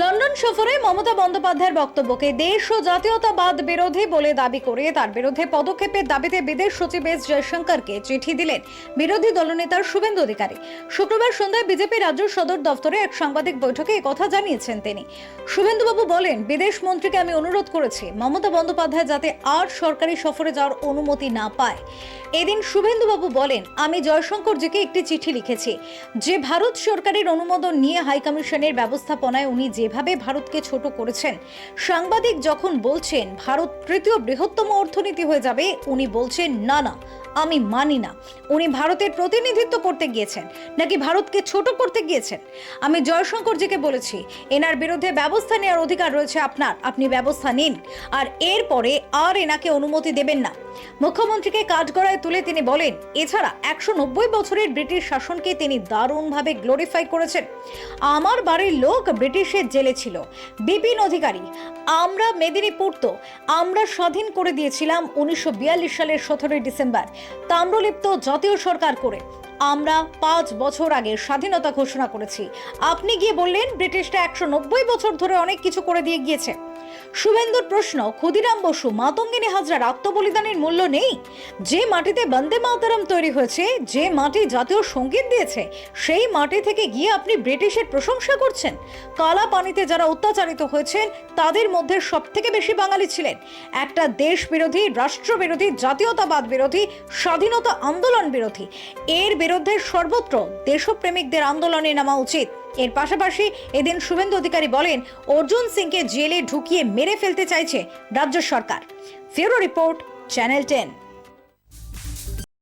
London সফরে মমতা বন্দ্যোপাধ্যায়ের বক্তব্যকে দেশ ও জাতীয়তাবাদ বিরোধী বলে দাবি করে তার বিরুদ্ধে পদক্ষেপের দাবিতে বিদেশ সচিব এস জয়শঙ্করকে চিঠি দিলেন বিরোধী দলনেতার শুভেন্দু অধিকারী। শুক্রবার সন্ধ্যায় বিজেপি রাজ্য সদর দফতরে এক সাংবাদিক বৈঠকে কথা জানিয়েছেন তিনি। শুভেন্দুবাবু বলেন, বিদেশ মন্ত্রীকে আমি অনুরোধ করেছি, মমতা বন্দ্যোপাধ্যায় যাতে আর সরকারি সফরে যাওয়ার অনুমতি না পায়। এদিন শুভেন্দুবাবু বলেন, আমি জয়শঙ্করজিকে একটি চিঠি লিখেছি। যে ভারত সরকারের অনুমোদন নিয়ে হাইকমিশনের ব্যবস্থাপনায় উনি যেভাবে ভারতকে ছোট করেছেন। সাংবাদিক যখন বলছেন, ভারত তৃতীয় বৃহত্তম অর্থনীতি হয়ে যাবে, উনি বলছেন, না না, আমি মানি না। উনি ভারতের প্রতিনিধিত্ব করতে গিয়েছেন, নাকি ভারতকে ছোট করতে গিয়েছেন? আমি জয়শঙ্করজিকে বলেছি, এনার বিরুদ্ধে ব্যবস্থা নেওয়ার অধিকার রয়েছে আপনার, আপনি ব্যবস্থা নিন। আর এরপরে আর এনাকে অনুমতি দেবেন না। মুখ্যমন্ত্রীকে কাঠগড়ায় তুলে তিনি বলেন, এছাড়া একশো নব্বই বছরের ব্রিটিশ শাসনকে তিনি দারুণভাবে গ্লোরিফাই করেছেন। আমার বাড়ির লোক ব্রিটিশের জেলে ছিল। বিপিন অধিকারী, আমরা মেদিনীপুর তো আমরা স্বাধীন করে দিয়েছিলাম উনিশশো বিয়াল্লিশ সালের সতেরোই ডিসেম্বর। তাম্রলিপ্ত জাতীয় সরকার করে আমরা পাঁচ বছর আগে স্বাধীনতা ঘোষণা করেছি। আপনি গিয়ে বললেন, ব্রিটিশরা একশো নব্বই বছর ধরে অনেক কিছু করে দিয়ে গিয়েছে। শুভেন্দুর প্রশ্ন, ক্ষুদিরাম বসু, মাতঙ্গিনী হাজরার আত্মবলিদানের মূল্য নেই? যে মাটিতে বন্দে মাতারাম তৈরি হয়েছে, যে মাটি জাতীয় সংগীত দিয়েছে, সেই মাটি থেকে গিয়ে আপনি ব্রিটিশের প্রশংসা করছেন? কালা পানিতে যারা অত্যাচারিত হয়েছেন, তাদের মধ্যে সব থেকে বেশি বাঙালি ছিলেন। একটা দেশ বিরোধী, রাষ্ট্র বিরোধী, জাতীয়তাবাদ বিরোধী, স্বাধীনতা আন্দোলন বিরোধী। এর বিরুদ্ধে সর্বত্র দেশপ্রেমিকদের আন্দোলনে নামা উচিত। এর পাশাপাশি এদিন শুভেন্দু অধিকারী বলেন, অর্জুন সিংকে জেলে ঢুকিয়ে মেরে ফেলতে চাইছে রাজ্য সরকার। Bureau report, channel ten.